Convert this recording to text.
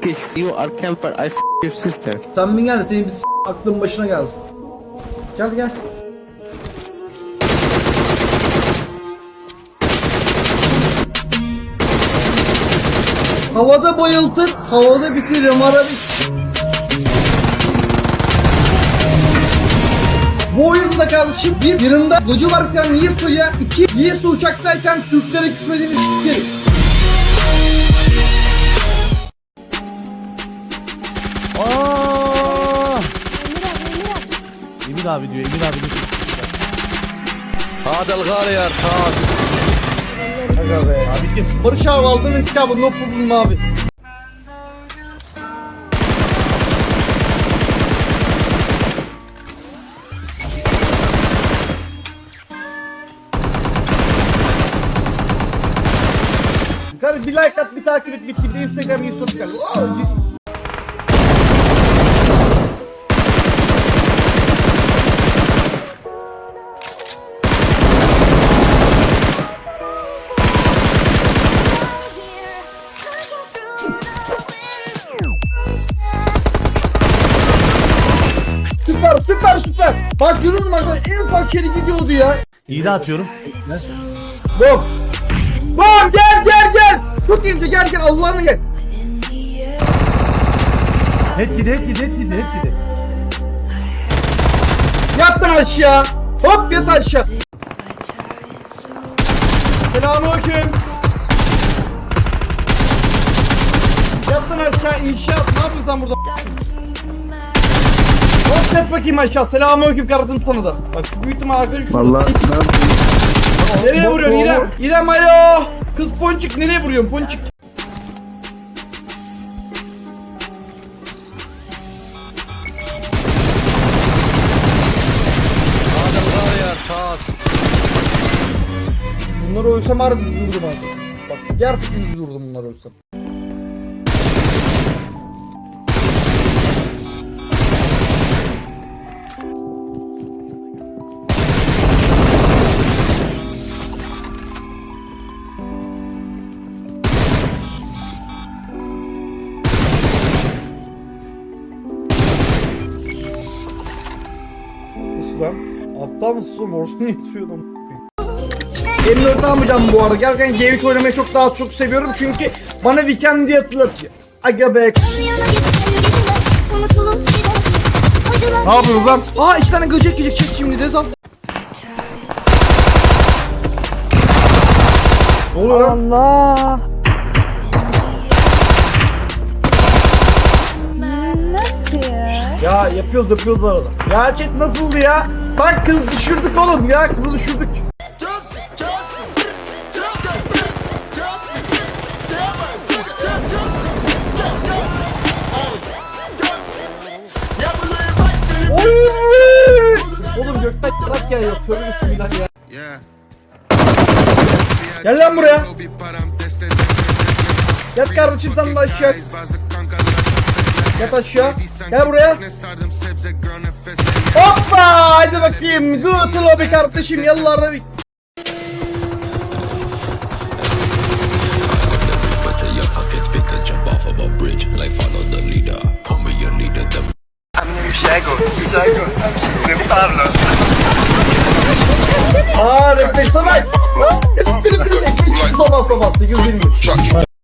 Turkish. You are camper. I your sister. Sen bir gel de senin bir aklın başına gelsin. Gel gel. Havada bayıltır, havada bitiririm ara bit. Bu oyunda kardeşim bir yanında Docu varken niye suya, iki niye su uçaktayken Türklere küfrediğini s**erim. abi diyor. Emir abi diyor. Hadi Algarya Arkas. Aga be. Abicim Barış abi aldın mı kitabı? No problem abi. Kardeş bir like at, bir takip et, bitti. Bir de Instagram, bir story. Wow, Bak görün bak en ufak yeri gidiyordu ya. İyi de atıyorum. Bom. Bom gel gel gel. Çok iyi gel gel Allah'ını gel. Het gidi, het gidi, het gidi, het gidi. Yat lan aşağı. Hop yat aşağı. Selamünaleyküm. Yat lan aşağı inşaat. Ne yapıyorsun sen burada? Başlat bakayım aşağı. Selamünaleyküm karatın sana da. Bak büyük ihtimal arkadaş. Vallahi ben... Nereye vuruyorsun İrem? İrem alo. Kız ponçik nereye vuruyorsun ponçik? Bunları ölsem harbi üzülürdüm abi. Bak gerçekten üzülürdüm bunları ölsem. Lan? Aptal mısın oğlum? Düşüyor lan? M4 almayacağım bu arada. Gerçekten G3 oynamayı çok daha çok seviyorum çünkü bana Weekend diye hatırlatıyor. Aga be. Ne yapıyoruz lan? Aa iki tane gıcık gıcık çek şimdi de lan? Allah. Ya? Ya yapıyoruz yapıyoruz arada. Ya chat nasıldı ya? Bak kız düşürdük oğlum ya kızı düşürdük. Oğlum gökten yarak geliyor. Tövbe bismillah ya. Gel lan buraya. Yat kardeşim sen de aşağı. Yat aşağı. Gel buraya. Hoppa! Hadi bakayım. Good lobby kardeşim. Yallah rabik. Harika, sabah. Sabah sabah 8.20.